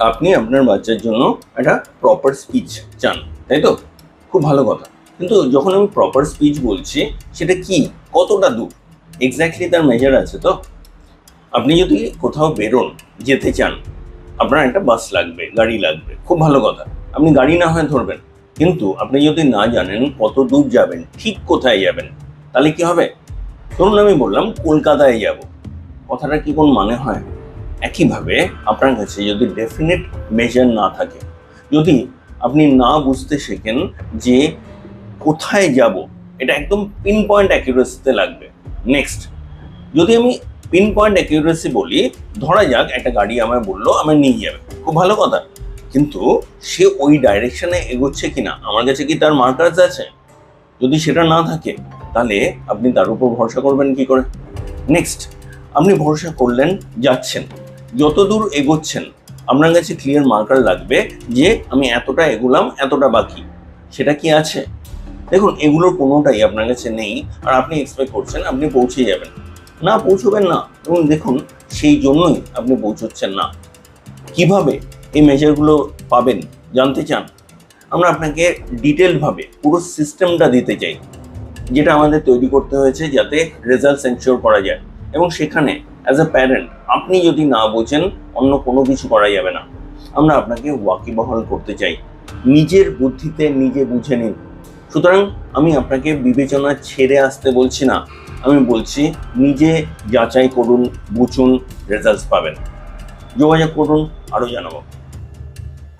আপনি আপনার বাচ্চার জন্য একটা প্রপার স্পিচ চান, তাই তো? খুব ভালো কথা। কিন্তু যখন আমি প্রপার স্পিচ বলছি, সেটা কি? কতটা দূর? এক্স্যাক্টলি তার মেজার আছে তো? আপনি যদি কোথাও বেরোন, যেতে চান, আপনার একটা বাস লাগবে, গাড়ি লাগবে, খুব ভালো কথা। আপনি গাড়ি না হয় ধরবেন। কিন্তু আপনি যদি না জানেন কত দূর যাবেন, ঠিক কোথায় যাবেন, তাহলে কি হবে? ধরুন আমি বললাম, কলকাতায় যাব। কথাটা কি কোন মানে হয়? একইভাবে আপনার কাছে যদি ডেফিনেট মেজার না থাকে, যদি আপনি না বুঝতে শেখেন যে কোথায় যাব, এটা একদম পিন পয়েন্ট অ্যাকিউরেসিতে লাগবে। নেক্সট যদি আমি পিন পয়েন্ট অ্যাকিউরেসি বলি, ধরা যাক একটা গাড়ি আমায় বলল, আমায় নিয়ে যাবে। খুব ভালো কথা। কিন্তু সে ওই ডাইরেকশানে এগোচ্ছে কিনা, আমার কাছে কি তার মার্কার্স আছে? যদি সেটা না থাকে, তাহলে আপনি তার উপর ভরসা করবেন কি করে? নেক্সট আপনি ভরসা করলেন, যাচ্ছেন। যত দূর এগোচ্ছেন, আপনার কাছে ক্লিয়ার মার্কার লাগবে যে আমি এতটা এগোলাম, এতটা বাকি। সেটা কি আছে? দেখুন এগুলোর কোনোটাই আপনার কাছে নেই, আর আপনি এক্সপেক্ট করছেন আপনি পৌঁছে যাবেন। না, পৌঁছবেন না। এবং দেখুন, সেই জন্যই আপনি পৌঁছচ্ছেন না। কীভাবে এই মেজারগুলো পাবেন, জানতে চান? আমরা আপনাকে ডিটেলভাবে পুরো সিস্টেমটা দিতে চাই, যেটা আমাদের তৈরি করতে হয়েছে যাতে রেজাল্ট এনশিওর করা যায়। এবং সেখানে অ্যাজ এ প্যারেন্ট আপনি যদি না বোঝেন, অন্য কোনো কিছু করা যাবে না। আমরা আপনাকে ওয়াকিবহল করতে চাই। নিজের বুদ্ধিতে নিজে বুঝে নিন। সুতরাং আমি আপনাকে বিবেচনা ছেড়ে আসতে বলছি না। আমি বলছি, নিজে যাচাই করুন, বুঝুন রেজাল্টস পাবেন। যোগাযোগ করুন আরও জানাব।